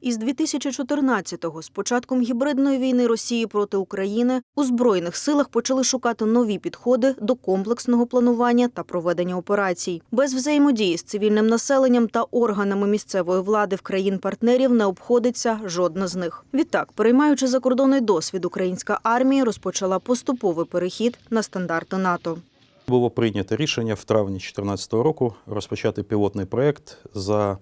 Із 2014-го, з початком гібридної війни Росії проти України, у збройних силах почали шукати нові підходи до комплексного планування та проведення операцій. Без взаємодії з цивільним населенням та органами місцевої влади в країн-партнерів не обходиться жодна з них. Відтак, переймаючи закордонний досвід, українська армія розпочала поступовий перехід на стандарти НАТО. Було прийнято рішення в травні 2014 року розпочати пілотний проєкт за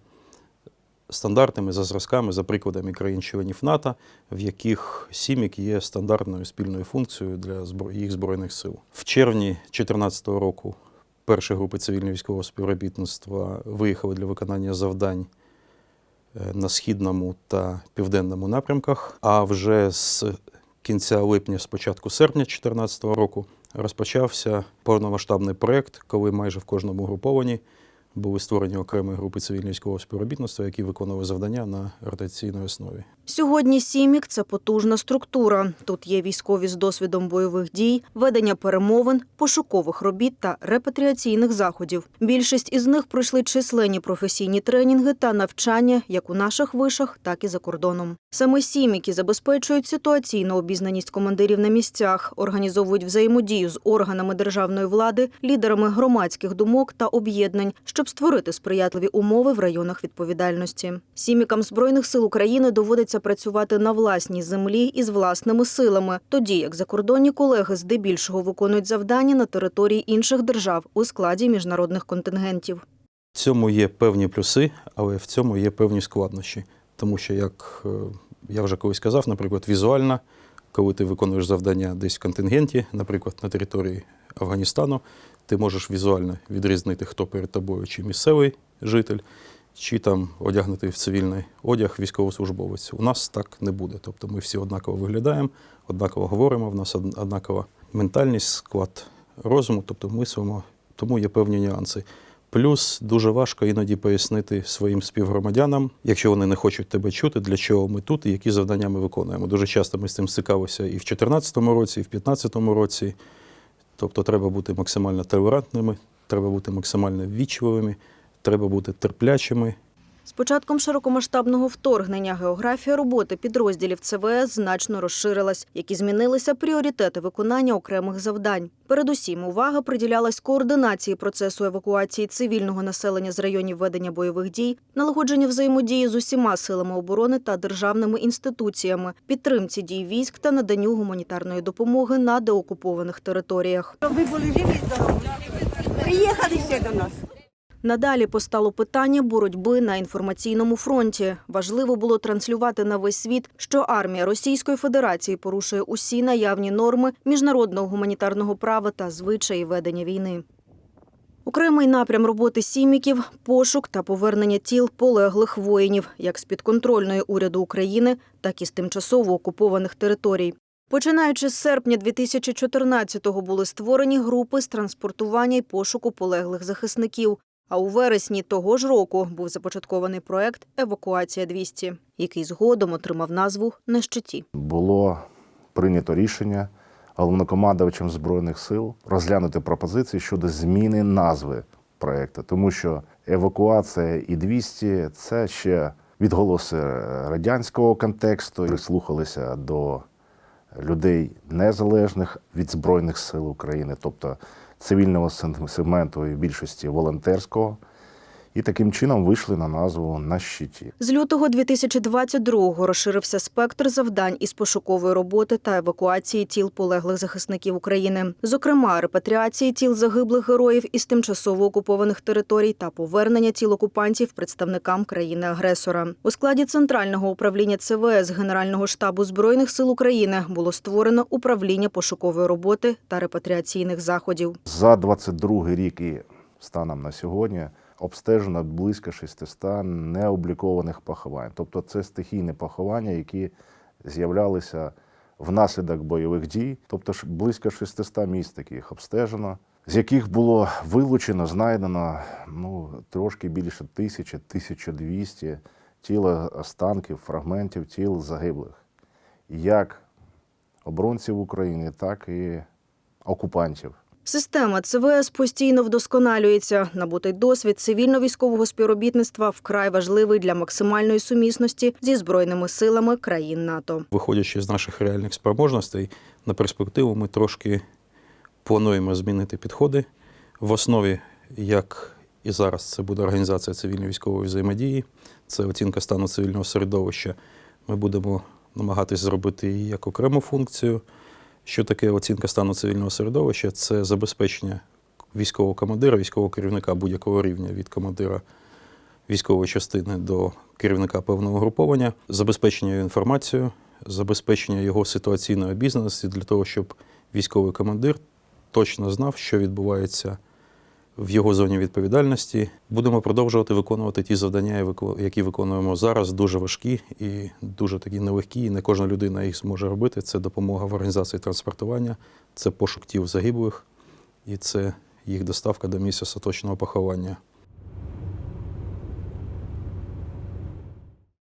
стандартами, за зразками, за прикладами країн-членів НАТО, в яких СІМІК є стандартною спільною функцією для їх збройних сил. В червні 2014 року перші групи цивільно-військового співробітництва виїхали для виконання завдань е, на східному та південному напрямках. А вже з кінця липня, з початку серпня 2014 року розпочався повномасштабний проєкт, коли майже в кожному групованні були створені окремі групи цивільно-військового співробітництва, які виконували завдання на ротаційній основі. Сьогодні СІМІК – це потужна структура. Тут є військові з досвідом бойових дій, ведення перемовин, пошукових робіт та репатріаційних заходів. Більшість із них пройшли численні професійні тренінги та навчання як у наших вишах, так і за кордоном. Саме СІМІКи забезпечують ситуаційну обізнаність командирів на місцях, організовують взаємодію з органами державної влади, лідерами громадських думок та об'єднань, щоб створити сприятливі умови в районах відповідальності. Сімікам збройних сил України доводиться працювати на власній землі і з власними силами, тоді як закордонні колеги здебільшого виконують завдання на території інших держав у складі міжнародних контингентів. В цьому є певні плюси, але в цьому є певні складнощі. Тому що, як е, я вже колись казав, наприклад, візуально, коли ти виконуєш завдання десь в контингенті, наприклад, на території Афганістану, ти можеш візуально відрізнити, хто перед тобою, чи місцевий житель, чи там одягнутий в цивільний одяг військовослужбовець. У нас так не буде. Тобто ми всі однаково виглядаємо, однаково говоримо, в нас однакова ментальність, склад розуму, тобто мислимо, тому є певні нюанси. Плюс дуже важко іноді пояснити своїм співгромадянам, якщо вони не хочуть тебе чути, для чого ми тут і які завдання ми виконуємо. Дуже часто ми з цим стикалися і в 2014 році, і в 2015 році. Тобто треба бути максимально толерантними, треба бути максимально ввічливими, треба бути терплячими. З початком широкомасштабного вторгнення географія роботи підрозділів ЦВС значно розширилась, як і змінилися пріоритети виконання окремих завдань. Передусім, увага приділялась координації процесу евакуації цивільного населення з районів ведення бойових дій, налагодження взаємодії з усіма силами оборони та державними інституціями, підтримці дій військ та наданню гуманітарної допомоги на деокупованих територіях. Ви були живі здорові. Приїхали ще до нас. Надалі постало питання боротьби на інформаційному фронті. Важливо було транслювати на весь світ, що армія Російської Федерації порушує усі наявні норми міжнародного гуманітарного права та звичаї ведення війни. Окремий напрям роботи сіміків пошук та повернення тіл полеглих воїнів, як з підконтрольної уряду України, так і з тимчасово окупованих територій. Починаючи з серпня 2014-го були створені групи з транспортування і пошуку полеглих захисників. А у вересні того ж року був започаткований проект Евакуація 200 який згодом отримав назву на щиті. було прийнято рішення головнокомандувачем Збройних сил розглянути пропозиції щодо зміни назви проекту, тому що евакуація і 200 – це ще відголоси радянського контексту. Прислухалися до людей незалежних від Збройних сил України, тобто цивільного сегменту і більшості волонтерського. І таким чином вийшли на назву на щиті. З лютого 2022-го розширився спектр завдань із пошукової роботи та евакуації тіл полеглих захисників України, зокрема репатріації тіл загиблих героїв із тимчасово окупованих територій та повернення тіл окупантів представникам країни-агресора. У складі центрального управління ЦВС Генерального штабу збройних сил України було створено управління пошукової роботи та репатріаційних заходів. За 22 рік і станом на сьогодні обстежено близько 600 необлікованих поховань. Тобто це стихійні поховання, які з'являлися внаслідок бойових дій. Тобто близько 600 місць таких обстежено, з яких було вилучено, знайдено ну, трошки більше тисячі, 1200 тіл останків, фрагментів тіл загиблих. Як оборонців України, так і окупантів. Система ЦВС постійно вдосконалюється. Набутий досвід цивільно-військового співробітництва вкрай важливий для максимальної сумісності зі збройними силами країн НАТО. Виходячи з наших реальних спроможностей, на перспективу ми трошки плануємо змінити підходи. В основі, як і зараз, це буде організація цивільно-військової взаємодії, це оцінка стану цивільного середовища. Ми будемо намагатись зробити її як окрему функцію. Що таке оцінка стану цивільного середовища? Це забезпечення військового командира, військового керівника будь-якого рівня від командира військової частини до керівника певного груповання, забезпечення інформацією, забезпечення його ситуаційної обізнаності для того, щоб військовий командир точно знав, що відбувається в його зоні відповідальності. Будемо продовжувати виконувати ті завдання, які виконуємо зараз, дуже важкі і дуже такі нелегкі. І не кожна людина їх зможе робити. Це допомога в організації транспортування, це пошук тіл загиблих і це їх доставка до місця остаточного поховання.